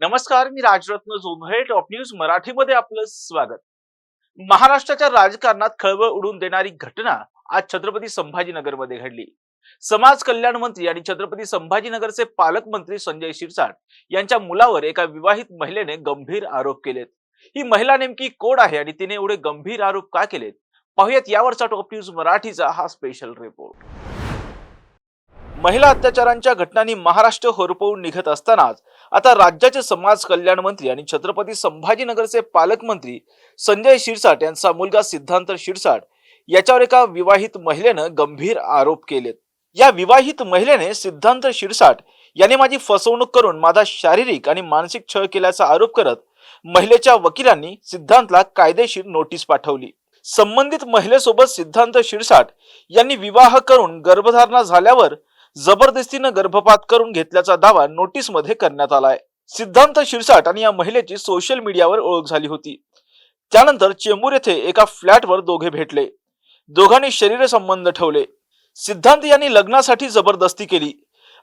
नमस्कार मी Rajratna Jondhale top news मराठीमध्ये आपलं स्वागत. महाराष्ट्राच्या राजकारणात खळबळ उडून देणारी घटना आज छत्रपती संभाजीनगरमध्ये घडली. समाज कल्याण मंत्री आणि छत्रपती संभाजीनगरचे पालकमंत्री संजय शिरसाट यांच्या मुलावर एका विवाहित महिलेने गंभीर आरोप केलेत. ही महिला नेमकी कोण आहे आणि तिने एवढे गंभीर आरोप का केलेत? पाहुयात यावरचा टॉप न्यूज मराठीचा हा स्पेशल रिपोर्ट महिला अत्याचारांच्या घटनांनी महाराष्ट्र होरपळून निघत असतानाच आता राज्याचे समाज कल्याण मंत्री आणि छत्रपती संभाजीनगरचे पालकमंत्री संजय शिरसाट यांचा मुलगा सिद्धांत शिरसाट याच्यावर एका विवाहित महिलेनं गंभीर आरोप केलेत. या विवाहित महिलेने सिद्धांत शिरसाट याने माझी फसवणूक करून माझा शारीरिक आणि मानसिक छळ केल्याचा आरोप करत महिलेच्या वकिलांनी सिद्धांतला कायदेशीर नोटीस पाठवली. संबंधित महिलेसोबत सिद्धांत शिरसाट यांनी विवाह करून गर्भधारणा झाल्यावर जबरदस्तीनं गर्भपात करून घेतल्याचा दावा नोटीसमध्ये करण्यात आलाय. सिद्धांत शिरसाट आणि या महिलेची सोशल मीडियावर ओळख झाली होती. त्यानंतर चेंबूर येथे एका फ्लॅटवर दोघे भेटले. दोघांनी शरीर संबंध ठेवले. सिद्धांत यांनी लग्नासाठी जबरदस्ती केली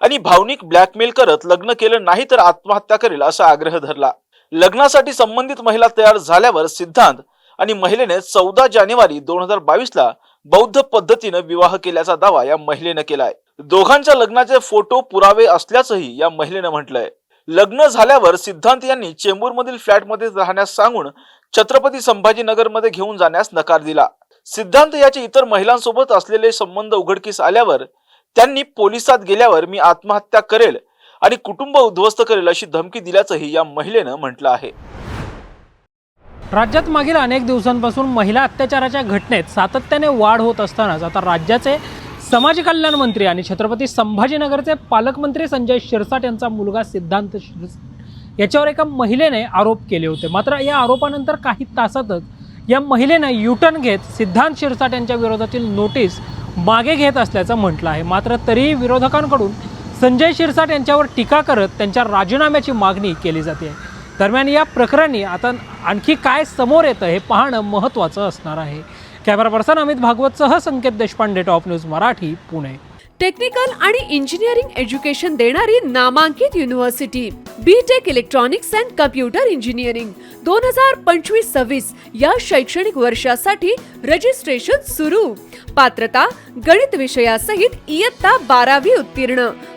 आणि भावनिक ब्लॅकमेल करत लग्न केलं नाही तर आत्महत्या करेल असा आग्रह धरला. लग्नासाठी संबंधित महिला तयार झाल्यावर सिद्धांत आणि महिलेने चौदा जानेवारी दोन हजार बावीस ला बौद्ध पद्धतीनं विवाह केल्याचा दावा या महिलेनं केलाय. दोघांच्या लग्नाचे फोटो पुरावे असल्याचंही या महिलेनं म्हटलंय. लग्न झाल्यावर सिद्धांत यांनी चेंबूरमधील फ्लॅटमध्ये राहण्यास सांगून छत्रपती संभाजीनगरमध्ये घेऊन जाण्यास नकार दिला. सिद्धांत याचे इतर महिलांसोबत असलेले संबंध उघडकीस आल्यावर त्यांनी पोलिसात गेल्यावर मी आत्महत्या करेल आणि कुटुंब उद्ध्वस्त करेल अशी धमकी दिल्याचंही या महिलेनं म्हटलं आहे. राज्यात मागील अनेक दिवसांपासून महिला अत्याचाराच्या घटनेत सातत्याने वाढ होत असतानाच आता राज्याचे समाज कल्याण मंत्री आणि छत्रपती संभाजीनगरचे पालकमंत्री संजय शिरसाट यांचा मुलगा सिद्धांत शिरसाट याच्यावर एका महिलेने आरोप केले होते. मात्र या आरोपानंतर काही तासातच या महिलेनं युटर्न घेत सिद्धांत शिरसाट यांच्या विरोधातील नोटीस मागे घेत असल्याचं म्हटलं आहे. मात्र तरीही विरोधकांकडून संजय शिरसाट यांच्यावर टीका करत त्यांच्या राजीनाम्याची मागणी केली जाते. दरम्यान या प्रकरणी आता आणखी काय समोर येतं हे पाहणं महत्त्वाचं असणार आहे. Camera person Amit भागवतसह Sanket Deshpande top news Marathi Pune. Technical आणि इंजिनिअरिंग एज्युकेशन देणारी नामांकित university B tech electronics and computer engineering दोन हजार पंचवीस सव्वीस या शैक्षणिक वर्षासाठी रजिस्ट्रेशन सुरू. पात्रता गणित विषयासहित इयत्ता बारावी उत्तीर्ण.